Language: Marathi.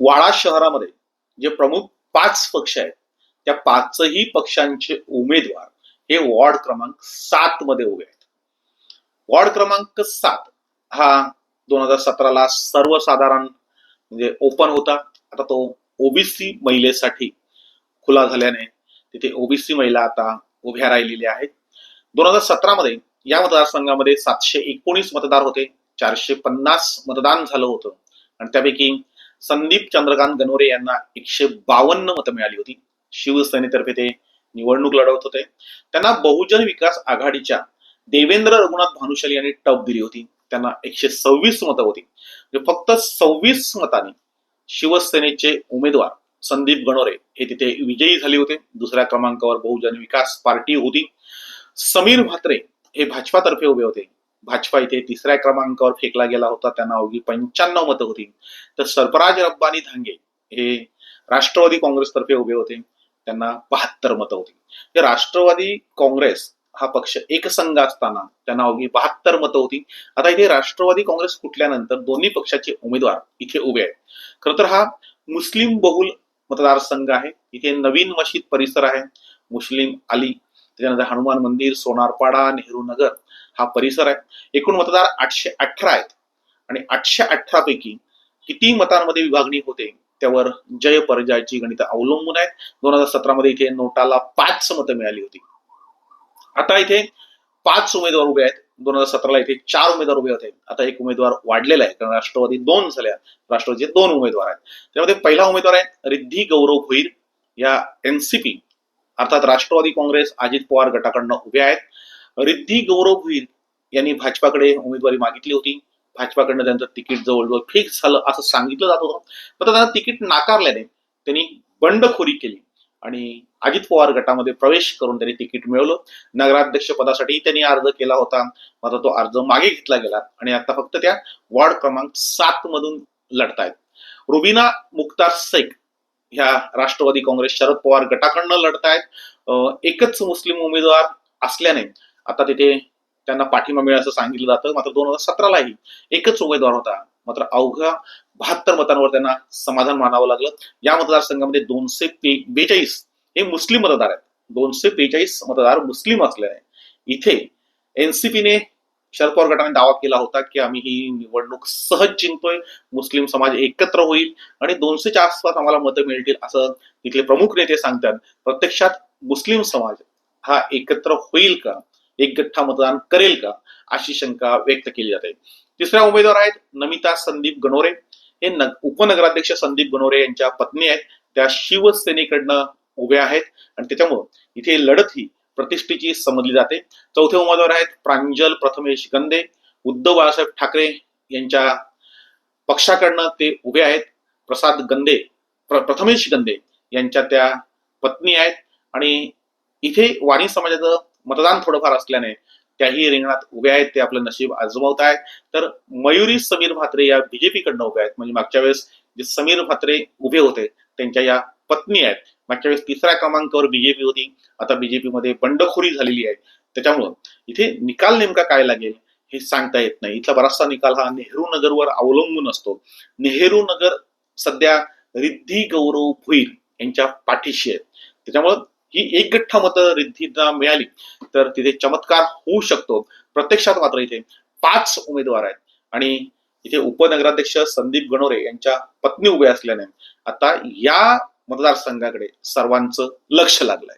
वाडा शहरामध्ये जे प्रमुख पाच पक्ष आहेत त्या पाचही पक्षांचे उमेदवार हे वॉर्ड क्रमांक सात मध्ये उभे आहेत. वॉर्ड क्रमांक सात हा दोन हजार सतराला सर्वसाधारण म्हणजे ओपन होता. आता तो ओबीसी महिलेसाठी खुला झाल्याने तिथे ओबीसी महिला आता उभ्या राहिलेल्या आहेत. दोन हजार सतरा मध्ये या मतदारसंघामध्ये सातशे एकोणीस मतदार होते. चारशे पन्नास मतदान झालं होतं. आणि त्यापैकी संदीप चंद्रकांत गनोरे यांना एकशे बावन्न मतं मिळाली होती. शिवसेनेतर्फे ते निवडणूक लढवत होते. त्यांना बहुजन विकास आघाडीच्या देवेंद्र रघुनाथ भानुशाली यांनी टप दिली होती. त्यांना एकशे सव्वीस मतं होती. म्हणजे फक्त सव्वीस मतांनी शिवसेनेचे उमेदवार संदीप गणोरे हे तिथे विजयी झाले होते. दुसऱ्या क्रमांकावर बहुजन विकास पार्टी होती. समीर म्हात्रे हे भाजपातर्फे उभे होते. भाजपा इथे तिसऱ्या क्रमांकावर फेकला गेला होता. त्यांना अवघी पंच्याण्णव मतं होती. तर सरफराज रब्बानी धांगे हे राष्ट्रवादी काँग्रेसतर्फे उभे होते. त्यांना बहात्तर मतं होती. राष्ट्रवादी काँग्रेस हा पक्ष एकसंघ असताना त्यांना अवघी बहात्तर मतं होती. आता इथे राष्ट्रवादी काँग्रेस फुटल्यानंतर दोन्ही पक्षाचे उमेदवार इथे उभे आहेत. खरं तर हा मुस्लिम बहुल मतदारसंघ आहे. इथे नवीन मशीद परिसर आहे. मुस्लिम अली त्याच्यानंतर हनुमान मंदिर सोनारपाडा नेहरू नगर हा परिसर आहे. एकूण मतदार आठशे अठरा आहेत. आणि आठशे अठरा पैकी किती मतांमध्ये विभागणी होते त्यावर जय परजयाची गणित अवलंबून आहेत. दोन हजार सतरा मध्ये इथे नोटाला पाच मतं मिळाली होती. आता इथे पाच उमेदवार उभे आहेत. दोन हजार सतराला इथे चार उमेदवार उभे होते. आता एक उमेदवार वाढलेला आहे कारण राष्ट्रवादी दोन झाल्या. राष्ट्रवादीचे दोन उमेदवार आहेत. त्यामध्ये पहिला उमेदवार आहे रिद्धी गौरव भोईर. या एनसीपी अर्थात राष्ट्रवादी काँग्रेस अजित पवार गटाकडनं उभे आहेत. रिद्धी गौरव यांनी भाजपाकडे उमेदवारी मागितली होती. भाजपाकडनं त्यांचं तिकीट जवळजवळ फिक्स झालं असं सांगितलं जात होतं. पण त्यांना तिकीट नाकारल्याने त्यांनी बंडखोरी केली आणि अजित पवार गटामध्ये प्रवेश करून त्यांनी तिकीट मिळवलं. नगराध्यक्ष पदासाठी त्यांनी अर्ज केला होता. मात्र तो अर्ज मागे घेतला गेला आणि आता फक्त त्या वॉर्ड क्रमांक सात मधून लढतायत. रुबिना मुक्तार सैक ह्या राष्ट्रवादी काँग्रेस शरद पवार गटाकडनं लढतायत. एकच मुस्लिम उमेदवार असल्याने आता तिथे त्यांना पाठिंबा मिळेल असं सांगितलं जातं. मात्र दोन हजार सतरालाही एकच उमेदवार होता. मात्र अवघ्या बहात्तर मतांवर त्यांना समाधान मानावं लागलं. या मतदारसंघामध्ये दोनशे पे- बेचाळीस हे मुस्लिम मतदार आहेत. दोनशे बेचाळीस मतदार मुस्लिम असल्याने इथे एनसीपीने शरद पवार गटाने दावा केला होता की आम्ही ही निवडणूक सहज जिंकतोय मुस्लिम समाज एकत्र होईल आणि दोनशेच्या आसपास आम्हाला मतं मिळतील असं तिथले प्रमुख नेते सांगतात. प्रत्यक्षात मुस्लिम समाज हा एकत्र होईल का? एक गठ्ठा मतदान करेल का? अशी शंका व्यक्त केली जाते. तिसऱ्या उमेदवार आहेत नमिता संदीप गणोरे. हे उपनगराध्यक्ष संदीप गणोरे यांच्या पत्नी आहेत. त्या शिवसेनेकडनं उभ्या आहेत आणि त्याच्यामुळं इथे लढत ही प्रतिष्ठेची समजली जाते. चौथे उमेदवार आहेत प्रांजल प्रथमेश गंदे. उद्धव बाळासाहेब ठाकरे यांच्या पक्षाकडनं ते उभे आहेत. प्रसाद गंदे प्र- प्रथमेश गंदे यांच्या त्या पत्नी आहेत. आणि इथे वाणी समाजाचं मतदान थोडंफार असल्याने त्याही रिंगणात उभे आहेत. ते आपलं नशीब आजमावत आहेत. तर मयुरी समीर म्हात्रे या बीजेपीकडनं उभे आहेत. म्हणजे मागच्या वेळेस जे समीर म्हात्रे उभे होते त्यांच्या या पत्नी आहेत. मागच्या वेळेस तिसऱ्या क्रमांकावर बीजेपी होती. आता बीजेपीमध्ये बंडखोरी झालेली आहे. त्याच्यामुळं इथे निकाल नेमका काय लागेल हे सांगता येत नाही. इथला बराचसा निकाल हा नेहरू नगरवर अवलंबून असतो. नेहरू नगर सध्या रिद्धी गौरव भुईर यांच्या पाठीशी आहेत त्याच्यामुळं ही एक गठ्ठा मतं रिद्धींना मिळाली तर तिथे चमत्कार होऊ शकतो. प्रत्यक्षात मात्र इथे पाच उमेदवार आहेत. आणि इथे उपनगराध्यक्ष संदीप गणोरे यांच्या पत्नी उभ्या असल्याने आता या मतदारसंघाकडे सर्वांचं लक्ष लागलंय.